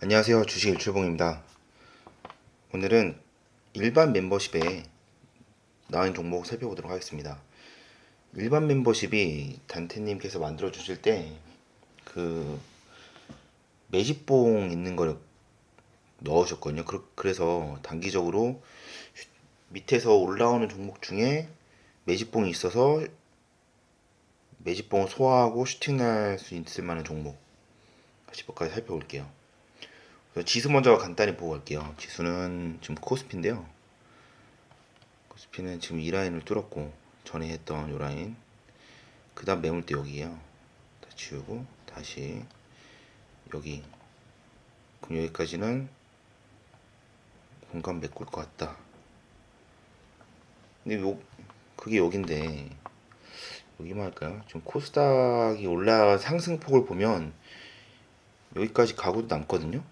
안녕하세요. 주식 일출봉입니다. 오늘은 일반 멤버십에 나온 종목 살펴보도록 하겠습니다. 일반 멤버십이 단테님께서 만들어 주실 때 그 매집봉 있는 걸 넣으셨거든요. 그- 그래서 단기적으로 슈- 밑에서 올라오는 종목 중에 매집봉이 있어서 매집봉을 소화하고 슈팅 날 수 있을 만한 종목 10번까지 살펴볼게요. 지수 먼저 간단히 보고 갈게요. 지수는 지금 코스피인데요. 코스피는 지금 이 라인을 뚫었고 전에 했던 요 라인. 그 다음 매물대 여기에요. 다 지우고 다시 여기. 그럼 여기까지는 공간 메꿀 것 같다. 근데 요 그게 여긴데 여기만 할까요? 지금 코스닥이 올라간 상승폭을 보면 여기까지 가고도 남거든요.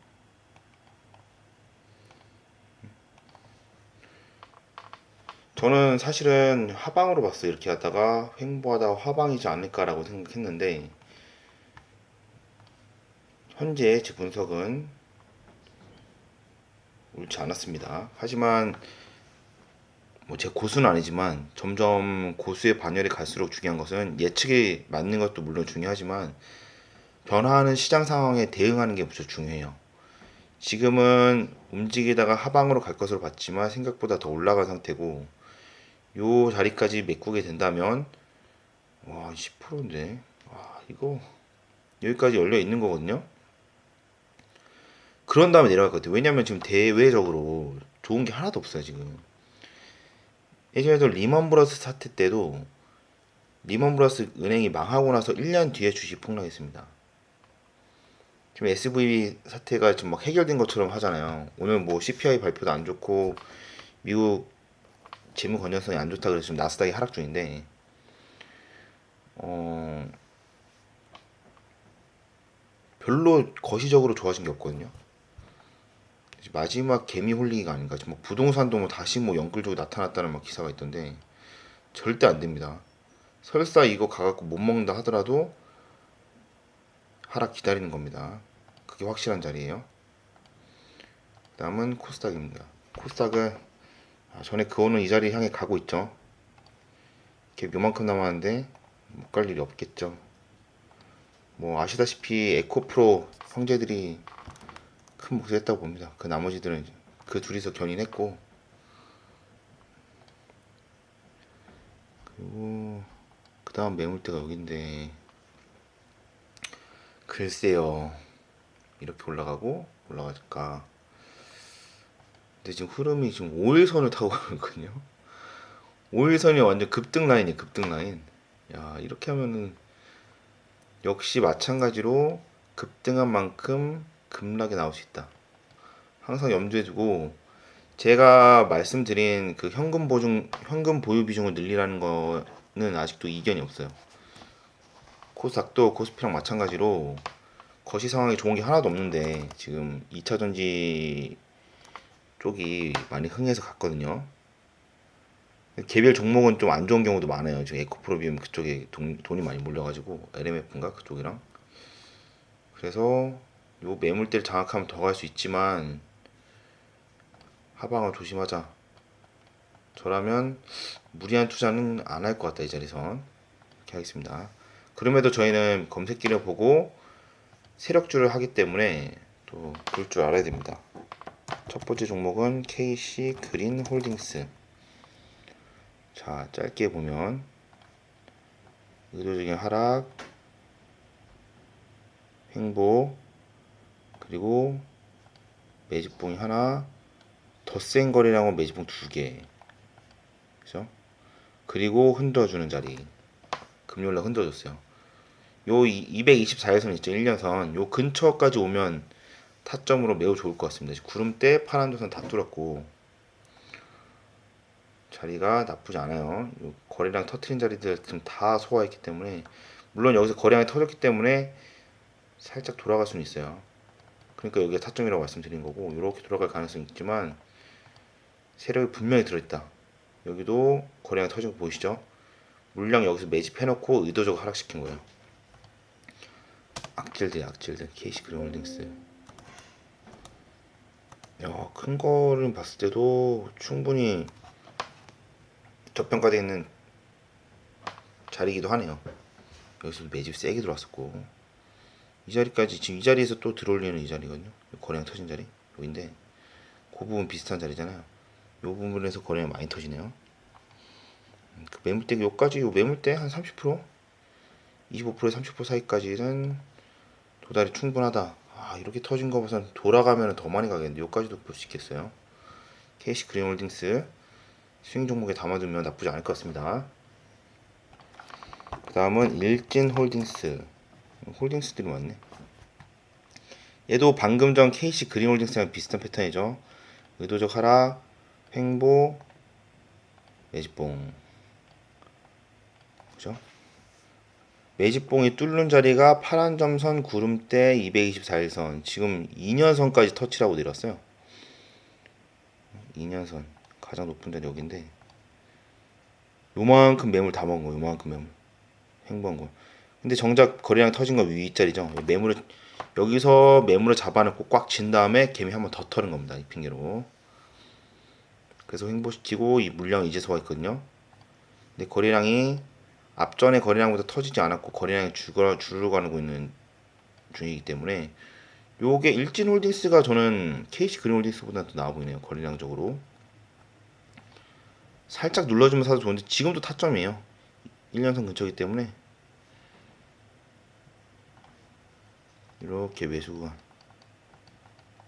저는 사실은 하방으로 봤어요. 이렇게 하다가 횡보하다가 하방이지 않을까라고 생각했는데 현재 제 분석은 옳지 않았습니다. 하지만 뭐 제 고수는 아니지만 점점 고수의 반열이 갈수록 중요한 것은 예측이 맞는 것도 물론 중요하지만 변화하는 시장 상황에 대응하는 게 무척 중요해요. 지금은 움직이다가 하방으로 갈 것으로 봤지만 생각보다 더 올라간 상태고 요 자리까지 메꾸게 된다면 와 10%인데 와 이거 여기까지 열려 있는 거거든요. 그런 다음에 내려갈 것 같아요. 왜냐면 지금 대외적으로 좋은 게 하나도 없어요 지금. 예전에도 리먼 브러스 사태 때도 리먼 브러스 은행이 망하고 나서 1년 뒤에 주식 폭락했습니다. 지금 SVB 사태가 지금 막 해결된 것처럼 하잖아요. 오늘 뭐 CPI 발표도 안 좋고 미국 재무 건전성이 안 좋다 그래서 지금 나스닥이 하락 중인데 어 별로 거시적으로 좋아진 게 없거든요. 마지막 개미 홀리기가 아닌가. 지금 뭐 부동산도 뭐 다시 뭐 연끌적으로 나타났다는 막 기사가 있던데 절대 안 됩니다. 설사 이거 가갖고 못 먹는다 하더라도 하락 기다리는 겁니다. 그게 확실한 자리예요. 다음은 코스닥입니다. 코스닥은 아, 전에 그거는 이 자리 향해 가고 있죠. 이렇게 요만큼 남았는데 못 갈 일이 없겠죠. 뭐 아시다시피 에코프로 형제들이 큰 몫을 했다고 봅니다. 그 나머지들은 그 둘이서 견인했고 그리고 그 다음 매물대가 여긴데 글쎄요 이렇게 올라가고 올라갈까 근데 지금 흐름이 지금 5일선을 타고 가고 있거든요. 5일선이 완전 급등 라인이에요 급등 라인. 야 이렇게 하면은 역시 마찬가지로 급등한 만큼 급락이 나올 수 있다. 항상 염두에 두고 제가 말씀드린 그 현금 보증 현금 보유 비중을 늘리라는 거는 아직도 이견이 없어요. 코스닥도 코스피랑 마찬가지로 거시 상황이 좋은 게 하나도 없는데 지금 2차 전지 쪽이 많이 흥해서 갔거든요. 개별 종목은 좀 안 좋은 경우도 많아요. 지금 에코프로비움 그쪽에 돈, 돈이 많이 몰려가지고 LMF인가 그쪽이랑 그래서 요 매물대를 장악하면 더 갈 수 있지만 하방을 조심하자. 저라면 무리한 투자는 안 할 것 같다 이 자리선 이렇게 하겠습니다. 그럼에도 저희는 검색기를 보고 세력주를 하기 때문에 또 볼 줄 알아야 됩니다. 첫 번째 종목은 KC 그린 홀딩스. 자, 짧게 보면 의도적인 하락, 횡보, 그리고 매집봉이 하나, 더 센 거래량은 매집봉 두 개. 그죠? 그리고 흔들어주는 자리. 금요일날 흔들어줬어요. 요 224일선 있죠 1년선 요 근처까지 오면 타점으로 매우 좋을 것 같습니다. 구름대 파란 도선 다 뚫었고 자리가 나쁘지 않아요. 요 거래량 터트린 자리들 지금 다 소화했기 때문에 물론 여기서 거래량이 터졌기 때문에 살짝 돌아갈 수는 있어요. 그러니까 여기가 타점이라고 말씀드린 거고 이렇게 돌아갈 가능성이 있지만 세력이 분명히 들어있다. 여기도 거래량 터진 거 보이시죠? 물량 여기서 매집해놓고 의도적으로 하락시킨 거예요. 악질들 악질들 KC 그린홀딩스 야, 큰 거를 봤을 때도 충분히 저평가되어 있는 자리이기도 하네요. 여기서도 매집 세게 들어왔었고 이 자리까지 지금 이 자리에서 또 들어올리는 이 자리거든요. 거래량 터진 자리 여기인데 그 부분 비슷한 자리잖아요. 이 부분에서 거래량 많이 터지네요. 음, 그 매물대 요까지 요 매물대 한 30% 25%에서 30% 사이까지는 도달이 충분하다. 아 이렇게 터진 거 보선 돌아가면 더 많이 가겠는데 요까지도 볼 수 있겠어요. KC 그린홀딩스 스윙 종목에 담아두면 나쁘지 않을 것 같습니다. 그 다음은 일진홀딩스 홀딩스들이 많네. 얘도 방금 전 KC 그린홀딩스랑 비슷한 패턴이죠. 의도적 하락, 횡보, 매집봉. 그죠? 매집봉이 뚫는 자리가 파란 점선 구름대 224일선. 지금 2년선까지 터치라고 내렸어요. 2년선. 가장 높은 데는 여기인데. 요만큼 매물 다 먹은 거 요만큼 매물. 횡보한 거. 근데 정작 거래량 터진 건 윗자리죠. 매물을 여기서 매물을 잡아놓고 꽉진 다음에 개미 한 번더 털은 겁니다. 이 핑계로. 그래서 횡보시키고 이 물량 이제서가 있거든요. 근데 거래량이 앞전에 거래량보다 터지지 않았고 거래량이 줄어 줄어가고 있는 중이기 때문에 요게 일진홀딩스가 저는 KC 그린홀딩스보다 더 나아 보이네요 거래량적으로. 살짝 눌러주면 사도 좋은데 지금도 타점이에요. 1년선 근처이기 때문에. 이렇게 매수가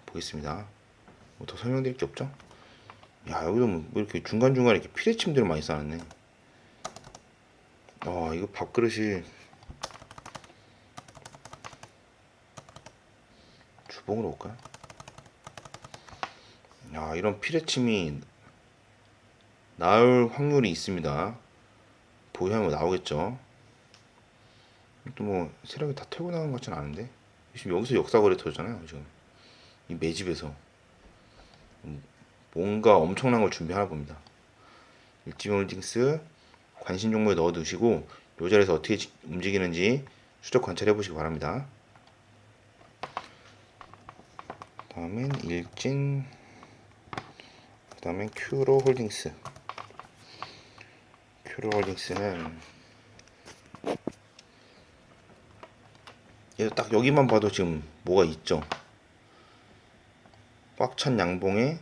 보겠습니다. 뭐 더 설명드릴 게 없죠? 야 여기도 뭐 이렇게 중간중간에 이렇게 피레침들을 많이 쌓았네 아 이거 밥그릇이 주봉으로 올까요? 야 이런 피레침이 나올 확률이 있습니다. 보유하면 나오겠죠. 또 뭐 세력이 다 털고 나간 것 같지는 않은데 지금 여기서 역사거래 터잖아요 지금 이 매집에서 음, 뭔가 엄청난 걸 준비하나 봅니다. 일지홀딩스 관심 종목에 넣어 두시고 요 자리에서 어떻게 지- 움직이는지 추적 관찰해 보시기 바랍니다. 다음엔 일진 그 다음엔 큐로 홀딩스. 큐로 홀딩스는 얘도 딱 여기만 봐도 지금 뭐가 있죠? 꽉 찬 양봉에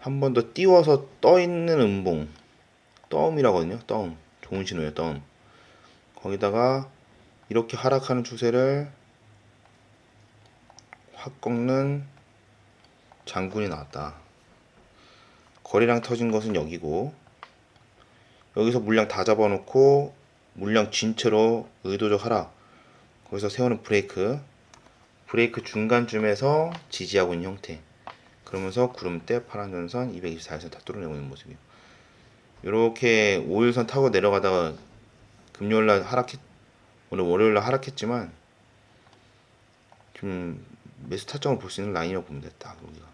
한 번 더 띄워서 떠 있는 음봉 떠음이라거든요. 떠음 좋은 신호예요 떠음 거기다가 이렇게 하락하는 추세를 확 꺾는 장군이 나왔다. 거래량 터진 것은 여기고 여기서 물량 다 잡아놓고 물량 진 채로 의도적 하락 거기서 세우는 브레이크. 브레이크 중간쯤에서 지지하고 있는 형태. 그러면서 구름대 파란 전선 224일선 다 뚫어내고 있는 모습이에요. 이렇게 5일선 타고 내려가다가 금요일날 하락했 오늘 월요일날 하락했지만 좀 매수 타점을 볼 수 있는 라인이라고 보면 됐다 여기가.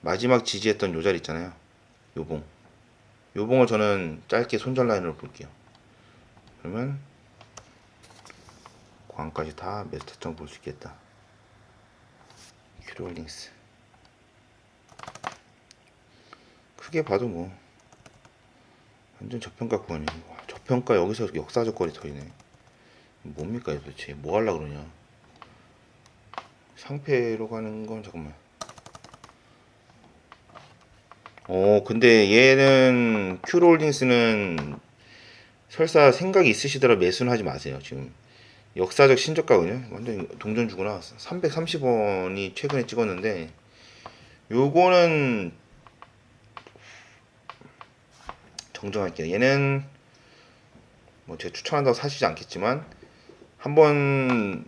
마지막 지지했던 요 자리 있잖아요. 요봉. 요봉을 저는 짧게 손절 라인으로 볼게요. 그러면 광까지 다 매수 타점 볼 수 있겠다. 큐로홀딩스 크게 봐도 뭐. 완전 저평가 구간이에요 와, 저평가 여기서 역사적 거리 터이네. 뭡니까 도대체. 뭐 하려 그러냐. 상패로 가는 건 잠깐만. 어 근데 얘는 큐롤딩스는 설사 생각이 있으시더라 매수는 하지 마세요 지금. 역사적 신저가거든요. 완전 동전주구나 330원이 최근에 찍었는데 요거는 정정할게요 얘는 뭐 제가 추천한다고 사시지 않겠지만 한번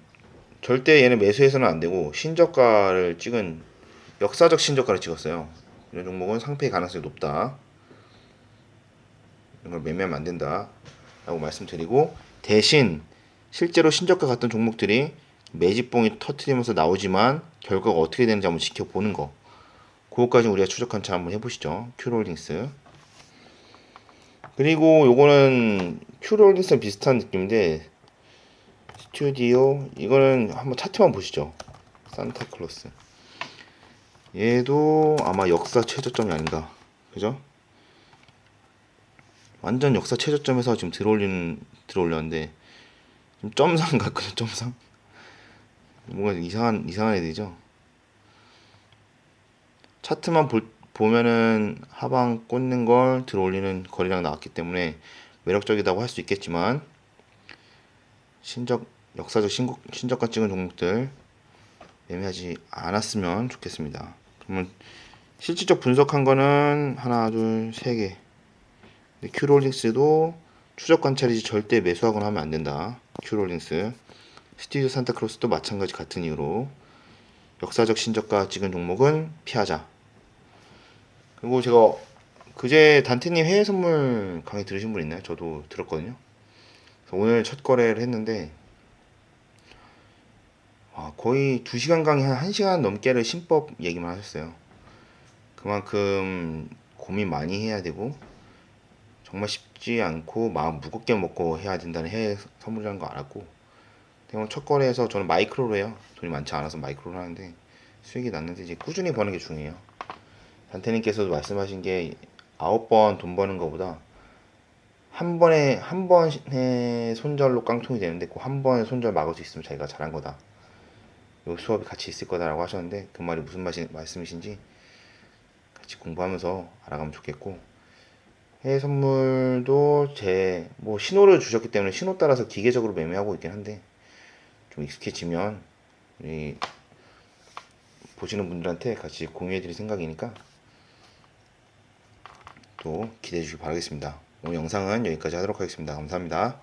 절대 얘는 매수해서는 안 되고 신저가를 찍은 역사적 신저가를 찍었어요. 이런 종목은 상패 가능성이 높다. 이런 걸 매매하면 안 된다. 라고 말씀드리고 대신 실제로 신저가 같은 종목들이 매집봉이 터트리면서 나오지만 결과가 어떻게 되는지 한번 지켜보는 거. 그것까지 우리가 추적 관찰 한번 해보시죠. 큐롤딩스. 그리고 요거는 큐롤딩스랑 비슷한 느낌인데 스튜디오 이거는 한번 차트만 보시죠 산타클로스. 얘도 아마 역사 최저점이 아닌가. 그죠? 완전 역사 최저점에서 지금 들어올리는 들어올렸는데 좀 점상 같거든요. 점상. 뭔가 이상한 이상한 애들이죠. 차트만 볼, 보면은 하방 꽂는 걸 들어올리는 거리랑 나왔기 때문에 매력적이다고 할 수 있겠지만 신적 역사적 신곡, 신저가 찍은 종목들 매매하지 않았으면 좋겠습니다. 그러면 실질적 분석한 거는 하나, 둘, 세 개. 큐롤링스도 추적 관찰이지 절대 매수하거나 하면 안 된다. 큐롤링스. 스튜디오 산타크로스도 마찬가지 같은 이유로 역사적 신저가 찍은 종목은 피하자. 그리고 제가 그제 단테님 해외 선물 강의 들으신 분 있나요? 저도 들었거든요. 오늘 첫 거래를 했는데 아, 거의 2시간 강의 한 1시간 넘게를 신법 얘기만 하셨어요. 그만큼 고민 많이 해야 되고 정말 쉽지 않고 마음 무겁게 먹고 해야 된다는 해외 선물이라는 거 알았고 대부분 첫 거래에서 저는 마이크로로 해요. 돈이 많지 않아서 마이크로로 하는데 수익이 났는데 이제 꾸준히 버는 게 중요해요. 단태님께서도 말씀하신 게 아홉 번 돈 버는 것보다 한 번에 한 번에 손절로 깡통이 되는데 그한 번에 손절 막을 수 있으면 자기가 잘한 거다. 요 수업이 같이 있을 거다라고 하셨는데 그 말이 무슨 말이, 말씀이신지 같이 공부하면서 알아가면 좋겠고 해외 선물도 제 뭐 신호를 주셨기 때문에 신호 따라서 기계적으로 매매하고 있긴 한데 좀 익숙해지면 우리 보시는 분들한테 같이 공유해드릴 생각이니까 또 기대해 주시기 바라겠습니다. 오늘 영상은 여기까지 하도록 하겠습니다. 감사합니다.